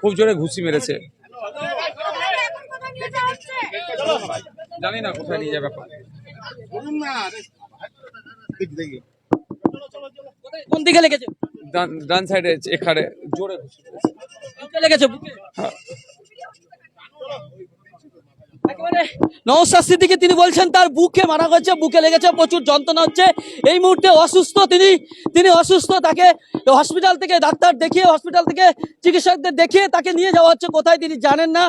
খুব জোরে ঘুষি মেরেছে। জানি না কোথায় নিয়ে যাবে কোন দিকে লেগেছে? ডান ডান সাইডে এখানে জোরে ঘুষি লেগেছে হ্যাঁ। নওশাদ সিদ্দিকী তিনি বলছেন, তার বুকে মারা হয়েছে বুকে লেগেছে, প্রচুর যন্ত্রণা হচ্ছে। এই মুহূর্তে অসুস্থ তিনি তিনি অসুস্থ, তাকে হসপিটাল থেকে ডাক্তার দেখিয়ে হসপিটাল থেকে চিকিৎসকদের দেখিয়ে তাকে নিয়ে যাওয়া হচ্ছে, কোথায় তিনি জানেন না।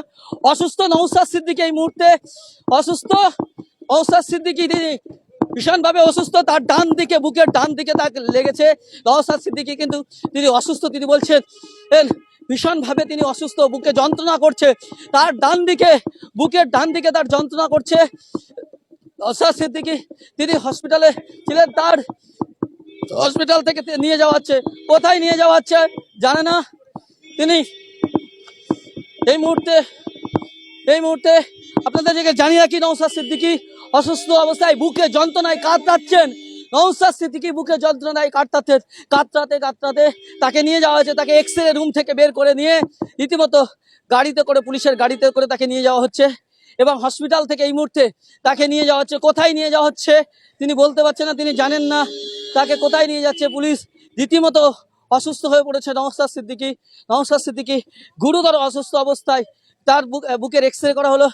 অসুস্থ নওশাদ সিদ্দিকী এই মুহূর্তে, অসুস্থ নওশাদ সিদ্দিকী তিনি ভীষণভাবে অসুস্থ, তার ডান দিকে, বুকের ডান দিকে তাকে লেগেছে। নওশাদ সিদ্দিকী কিন্তু তিনি অসুস্থ, তিনি বলছেন ভীষণভাবে তিনি অসুস্থ, বুকে যন্ত্রণা করছে। তার ডান দিকে, বুকের ডান দিকে তার যন্ত্রণা করছে। নওশাদ সিদ্দিকী, তিনি হসপিটালে ছিলেন, তার হসপিটাল থেকে নিয়ে যাওয়া হচ্ছে। কোথায় নিয়ে যাওয়া হচ্ছে? জানে না। তিনি এই মুহূর্তে এই মুহূর্তে আপনাদের জানি রাখি নৌসাদ সিদ্দিকি, অসুস্থ অবস্থায় বুকে যন্ত্রণায় কাতরাচ্ছেন। নৌসাদ বুকে যন্ত্রণায় কাটতাতে, কাতরাতে কাতরাতে তাকে নিয়ে যাওয়া হয়েছে। তাকে এক্স রুম থেকে বের করে নিয়ে রীতিমতো গাড়িতে করে, পুলিশের গাড়িতে করে তাকে নিয়ে যাওয়া হচ্ছে এবং হসপিটাল থেকে এই মুহূর্তে তাকে নিয়ে যাওয়া হচ্ছে। কোথায় নিয়ে যাওয়া হচ্ছে? তিনি বলতে পারছেন না, তিনি জানেন না। তাকে কোথায় নিয়ে যাচ্ছে পুলিশ? রীতিমতো অসুস্থ হয়ে পড়েছে নওসাদ সিদ্দিকি নওসাদ সিদ্দিকি গুরুতর অসুস্থ অবস্থায় তার বুক বুকের এক্স করা হলো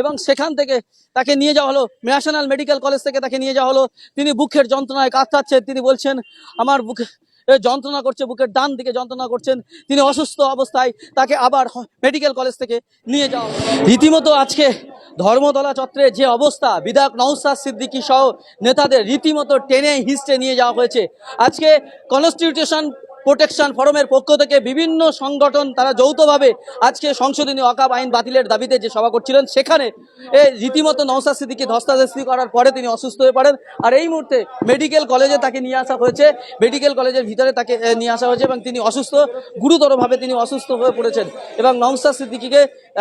এবং সেখান থেকে তাকে নিয়ে যাওয়া হলো ন্যাশনাল মেডিকেল কলেজ থেকে তাকে নিয়ে যাওয়া হলো। তিনি বুকের যন্ত্রণায় কাতরাচ্ছেন তিনি বলছেন, আমার বুকে যন্ত্রণা করছে বুকের ডান দিকে যন্ত্রণা করছেন। তিনি অসুস্থ অবস্থায় তাকে আবার মেডিকেল কলেজ থেকে নিয়ে যাওয়া। রীতিমতো আজকে ধর্মতলা চত্রে যে অবস্থা, বিধায়ক নৌসাদ সিদ্দিকী সহ নেতাদের রীতিমতো টেনে হিস্টে নিয়ে যাওয়া হয়েছে। আজকে কনস্টিটিউশন প্রোটেকশন ফোরামের পক্ষ থেকে বিভিন্ন সংগঠন তারা যৌথভাবে আজকে সংশোধনী অকাব আইন বাতিলের দাবিতে যে সভা করছিলেন সেখানে রীতিমতো নওসাদ সিদ্দিকি ধস্তাধস্তি করার পরে তিনি অসুস্থ হয়ে পড়েন। আর এই মুহূর্তে মেডিকেল কলেজে তাকে নিয়ে আসা হয়েছে। মেডিকেল কলেজের ভিতরে তাকে নিয়ে আসা হয়েছে এবং তিনি অসুস্থ। গুরুতরভাবে তিনি অসুস্থ হয়ে পড়েছেন এবং নওসাদ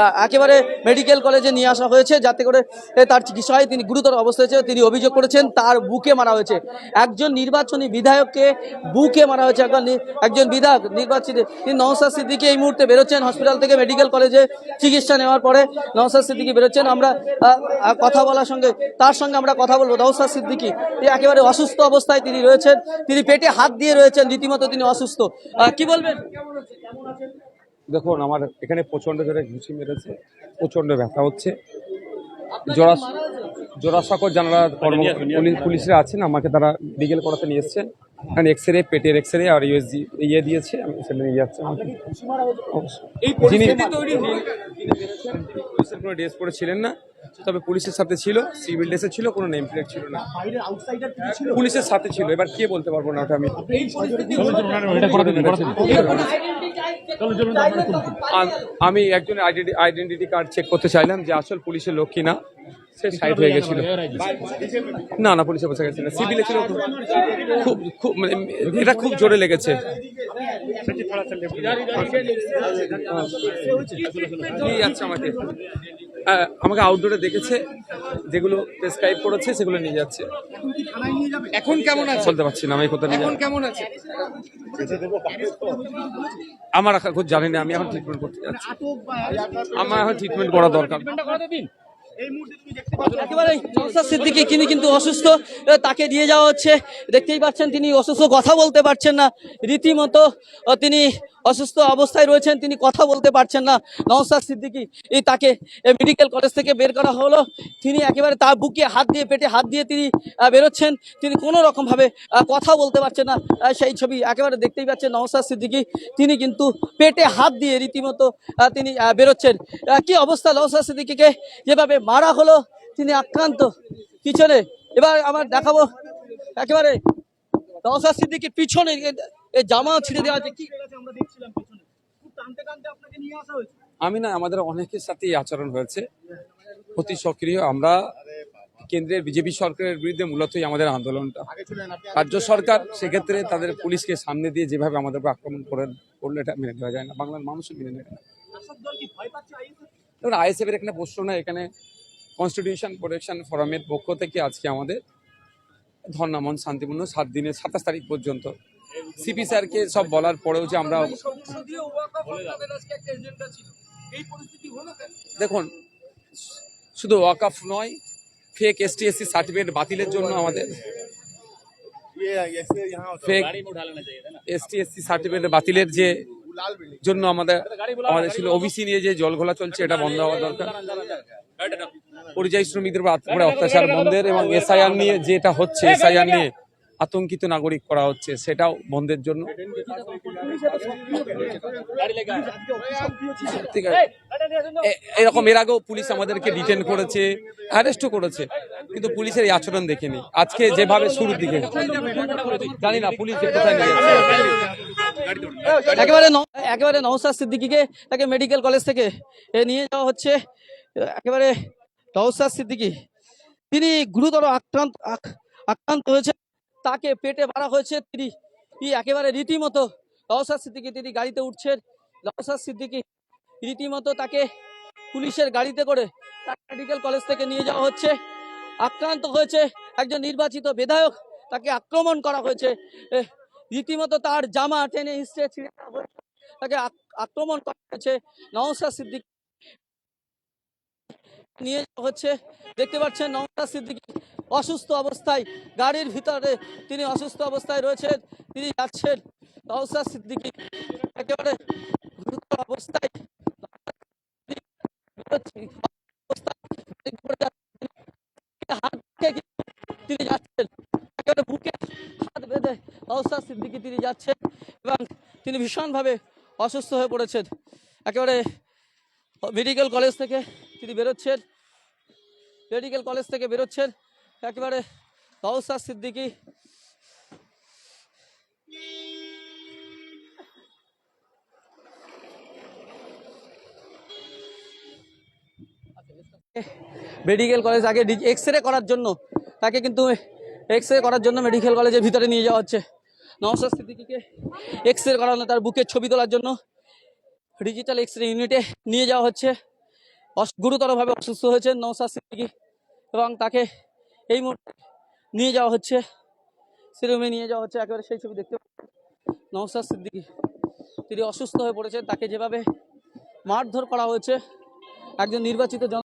আহ, একেবারে মেডিকেল কলেজে নিয়ে আসা হয়েছে যাতে করে তার চিকিৎসায় তিনি গুরুতর অবস্থায় হয়েছে তিনি অভিযোগ করেছেন তার বুকে মারা হয়েছে। একজন নির্বাচনী বিধায়ককে বুকে মারা হয়েছে। একজন একজন বিধায়ক নির্বাচিত তিনি নওসাদ সিদ্দিকি এই মুহূর্তে বেরোচ্ছেন হসপিটাল থেকে মেডিকেল কলেজে চিকিৎসা নেওয়ার পরে। নওসাদ সিদ্দিকি বেরোচ্ছেন আমরা কথা বলার সঙ্গে তার সঙ্গে আমরা কথা বলব। নওসাদ সিদ্দিকি তিনি একেবারে অসুস্থ অবস্থায় তিনি রয়েছেন। তিনি পেটে হাত দিয়ে রয়েছেন রীতিমতো তিনি অসুস্থ। আহ, কি বলবেন? দেখুন আমার এখানে প্রচণ্ড জোরে ঘুষি মেরেছে প্রচণ্ড ব্যথা হচ্ছে। জোড়া জোড়াসাঁকর পুলিশ- পুলিশরা আছেন আমাকে তারা মেডিকেল করাতে নিয়ে এসছেন। এখানে এক্স রে পেটের এক্স রে আর ইউএসজি ইয়ে দিয়েছে আমি সেটা নিয়ে যাচ্ছি যিনি পুলিশের কোনো ড্রেস পরে ছিলেন না তবে পুলিশের সাথে ছিল সিভিল ড্রেসে ছিল কোনো নেম প্লেট ছিল না। পুলিশের সাথে ছিল এবার কে বলতে পারব না ওটা আমি। আম- আমি একজনের আইডেন্টিটি কার্ড চেক করতে চাইলাম যে আসল পুলিশের লোক কিনা সে সাইড হয়ে গেছিল। না না পুলিশে বসে গেছে না সিভিলে ছিল খুব- খুব মানে এটা খুব জোরে লেগেছে। নিয়ে যাচ্ছে আমাকে। আমাকে আউটডোরে দেখেছে যেগুলো প্রেসক্রাইব করেছে সেগুলো নিয়ে যাচ্ছে। এখন কেমন আছে? বলতে পারছি না আমি কোথায় এখন কেমন আছে? আমার এখন খুব জানি না আমি এখন ট্রিটমেন্ট করতে যাচ্ছি। আমার এখন ট্রিটমেন্ট করা দরকার। একেবারে নওশাদ সিদ্দিকী, তিনি কিন্তু অসুস্থ তাকে নিয়ে যাওয়া হচ্ছে। দেখতেই পাচ্ছেন, তিনি অসুস্থ, কথা বলতে পারছেন না। রীতিমতো তিনি অসুস্থ অবস্থায় রয়েছেন, তিনি কথা বলতে পারছেন না। নওশাদ সিদ্দিকী তাকে মেডিকেল কলেজ থেকে বের করা হলো। তিনি একেবারে তার বুকে হাত দিয়ে, পেটে হাত দিয়ে তিনি বেরোচ্ছেন। তিনি কোনো রকমভাবে কথা বলতে পারছেন না সেই ছবি একেবারে দেখতেই পাচ্ছেন নওশাদ সিদ্দিকী। তিনি কিন্তু পেটে হাত দিয়ে রীতিমতো তিনি বেরোচ্ছেন। কি অবস্থা নওশাদ সিদ্দিকীকে? যেভাবে মারা হলো তিনি আক্রান্ত। পিছনে এবার আমার দেখাবো একেবারে নওশাদ সিদ্দিকীর পিছনে জামা ছিঁড়ে দেওয়া আছে। কি আমি না আমাদের অনেকের সাথেই আচরণ হয়েছে। অতি সক্রিয় আমরা কেন্দ্রের বিজেপি সরকারের বিরুদ্ধে মূলতই আমাদের আন্দোলনটা। রাজ্য সরকার সেক্ষেত্রে তাদের পুলিশকে সামনে দিয়ে যেভাবে আমাদের উপর আক্রমণ করে করলে এটা মেনে নেওয়া যায় না। বাংলার মানুষও মেনে নেয় না। আইএসএফ? এর এখানে প্রশ্ন না এখানে কনস্টিটিউশন প্রোটেকশন ফোরামের পক্ষ থেকে আজকে আমাদের ধর্নামন শান্তিপূর্ণ সাত দিনের সাতাশ তারিখ পর্যন্ত। সিপি স্যারকে সব বলার পরেও যে আমরা দেখুন শুধু ওয়াকআপ নয় ফেক এসটি এসসি সার্টিফিকেট বাতিলের জন্য আমাদের ফেক এসটি এসসি সার্টিফিকেট বাতিলের যে জন্য আমাদের আমাদের ছিল ওবিসি নিয়ে যে জল ঘোলা চলছে এটা বন্ধ হওয়া দরকার। পরিযায়ী শ্রমিকদের উপর উপরে অত্যাচার বন্ধের এবং এসআইআর নিয়ে যেটা হচ্ছে, এসআইআর নিয়ে আতঙ্কিত নাগরিক করা হচ্ছে, সেটাও বন্ধের জন্য। এরকম এর আগেও পুলিশ আমাদেরকে ডিটেন করেছে, অ্যারেস্টও করেছে, কিন্তু পুলিশের এই আচরণ দেখেনি। আজকে যেভাবে শুরুর দিকে। জানি না, পুলিশ কোথায় নিয়ে একেবারে একেবারে নওসাদ সিদ্দিকিকে তাকে মেডিকেল কলেজ থেকে নিয়ে যাওয়া হচ্ছে। একেবারে নওসাদ সিদ্দিকি, তিনি গুরুতর আক্রান্ত, আক- আক্রান্ত হয়েছে তাকে পেটে মারা হয়েছে তিনি একেবারে রীতিমতো নওসাদ সিদ্দিকি, তিনি গাড়িতে উঠছেন। নওসাদ সিদ্দিকি রীতিমতো তাকে পুলিশের গাড়িতে করে তাকে মেডিকেল কলেজ থেকে নিয়ে যাওয়া হচ্ছে। আক্রান্ত হয়েছে একজন নির্বাচিত বিধায়ক, তাকে আক্রমণ করা হয়েছে। রীতিমতো তার জামা টেনে হিসড়ে ছিঁড়ে তাকে আক- আক্রমণ করা হয়েছে। নওশাদ সিদ্দিক নিয়ে হচ্ছে দেখতে পাচ্ছেন নওশাদ সিদ্দিক অসুস্থ অবস্থায়, গাড়ির ভিতরে তিনি অসুস্থ অবস্থায় রয়েছেন, তিনি যাচ্ছেন নওশাদ সিদ্দিকি একেবারে গুরুতর অবস্থায় তিনি যাচ্ছেন। একেবারে বুকে হাত বেঁধে নওশাদ সিদ্দিকি তিনি যাচ্ছেন এবং তিনি ভীষণভাবে অসুস্থ হয়ে পড়েছেন একেবারে মেডিকেল কলেজ থেকে তিনি বেরোচ্ছেন। মেডিকেল কলেজ থেকে বেরোচ্ছেন। একেবারে নওশাদ সিদ্দিকি। মেডিকেল কলেজ আগে এক্স রে করার জন্য, তাকে কিন্তু এক্স রে করার জন্য মেডিকেল কলেজের ভিতরে নিয়ে যাওয়া হচ্ছে। নওশাদ সিদ্দিকিকে এক্স রে করানো, তার বুকের ছবি তোলার জন্য ডিজিটাল এক্স রে ইউনিটে নিয়ে যাওয়া হচ্ছে। গুরুতরভাবে অসুস্থ হয়েছেন নৌসা সিদ্দিকি এবং তাকে এই মুহূর্তে নিয়ে যাওয়া হচ্ছে। সিরুমে নিয়ে যাওয়া হচ্ছে, একেবারে সেই ছবি দেখতে নৌসা সিদ্দিকি, তিনি অসুস্থ হয়ে পড়েছেন, তাকে যেভাবে মারধর করা হয়েছে, একজন নির্বাচিত জন